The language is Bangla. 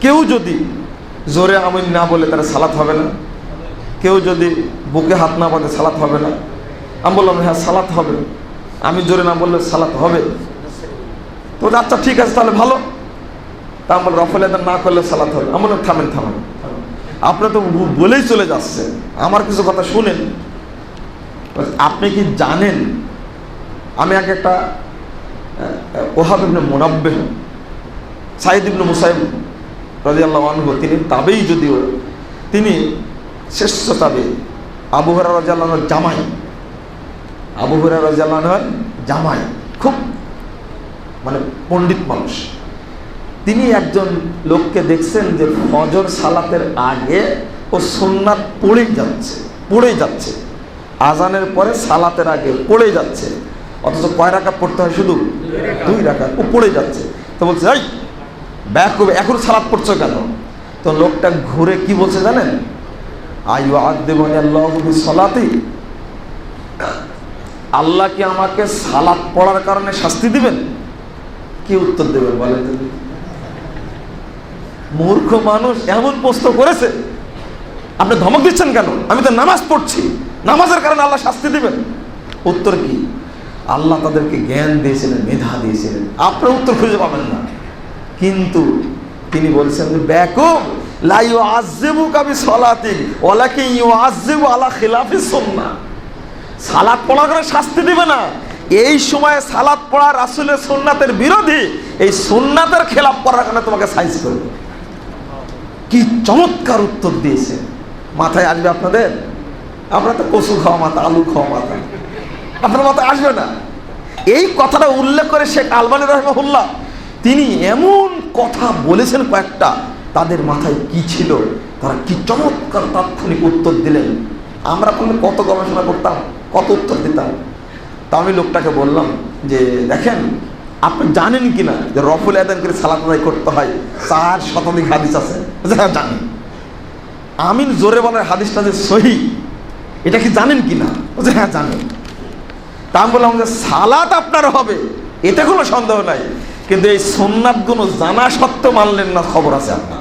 কেউ যদি জোরে আমিন না বলে তার সালাত হবে না কেউ যদি বুকে হাত না বাঁধে সালাত হবে না। আমি বললাম হ্যাঁ সালাত হবে। আমি জোরে না বললে সালাত হবে। তো আচ্ছা ঠিক আছে তাহলে ভালো। তা আমার রফল আদান না করলে সালাত হবে। আমি বললাম থামেন থামেন। আপনি তো বলেই চলে যাচ্ছে আমার কিছু কথা শুনেন। আপনি কি জানেন আমি আগে একটা আহ, ওহাব ইবনে মুনাব্বে সাইদ ইবনে মুসাইব রাজিয়াল্লাহ আনহু, তিনি তাবেই যদিও, তিনি শ্রেষ্ঠ তাবে। আবু হরা রাজিয়াল্লাহর জামাই। আবু হরা রাজিয়াল্লাহর জামাই, খুব মানে পণ্ডিত মানুষ। তিনি একজন লোককে দেখছেন যে ফজর সালাতের আগে ও সোননাথ পড়েই যাচ্ছে পড়ে যাচ্ছে। আজানের পরে সালাতের আগে পড়ে যাচ্ছে। অথচ কয় রাখা পড়তে হয় শুধু? দুই রাখা ও পড়ে যাচ্ছে। তো বলছে, এই ব্যাক করবে। এখন সালাত পড়ছো কেন? তো লোকটা ঘুরে কি বলছে জানেন? আয়ু আল্লাহ সলাতি আল্লাহ কি আমাকে সালাত পড়ার কারণে শাস্তি দিবেন? কি উত্তর দেবেন বলেন? মূর্খ মানুষ এমন প্রশ্ন করেছে। আপনি ধমক দিচ্ছেন কেন? আমি তো নামাজ পড়ছি। নামাজের কারণে আল্লাহ শাস্তি দিবেন। উত্তর কি? আল্লাহ তাদেরকে জ্ঞান দিয়েছিলেন, মেধা দিয়েছিলেন। আপনার উত্তর খুঁজে পাবেন না। কিন্তু তিনি বলছেন যে, ব্যাকুম লাই আজেবু কাবি সলাতিন ওলাকে ইউ আজেবু আলা খিলাফি সুন্নাহ। সালাদ পড়া করে শাস্তি দিবে না। এই সময়ে সালাদ পড়া রাসুলের সোননাথের বিরোধী, এই সোননাথের খেলাপ করার কারণে তোমাকে সাইজ করবে। কি চমৎকার উত্তর দিয়েছে। মাথায় আসবে আপনাদের? আমরা তো কচু খাওয়া মাথা, আলু খাওয়া মাথা। আপনার মাথায় আসবে না? এই কথাটা উল্লেখ করে শেখ আলবানী রহমহুল্লাহ তিনি এমন কথা বলেছেন কয়েকটা, তাদের মাথায় কি ছিল, তারা কি চমৎকার তাৎক্ষণিক উত্তর দিলেন। আমরা করলে কত গবেষণা করতাম, কত উত্তর দিতাম। তা আমি লোকটাকে বললাম যে, দেখেন, আপনি জানেন কি না যে রফুল আদান করে সালাত আদায় করতে হয়? চার শতাধিক হাদিস আছে। হ্যাঁ জানি। আমিন জোরে বলার হাদিসটা যে সহি, এটা কি জানেন কি না বলছে হ্যাঁ জানেন তা আমি বললাম যে, সালাত আপনার হবে, এতে কোনো সন্দেহ নাই। কিন্তু এই সোননাথগুলো জানা সত্ত্বেও মানলেন না খবর আছে আপনার।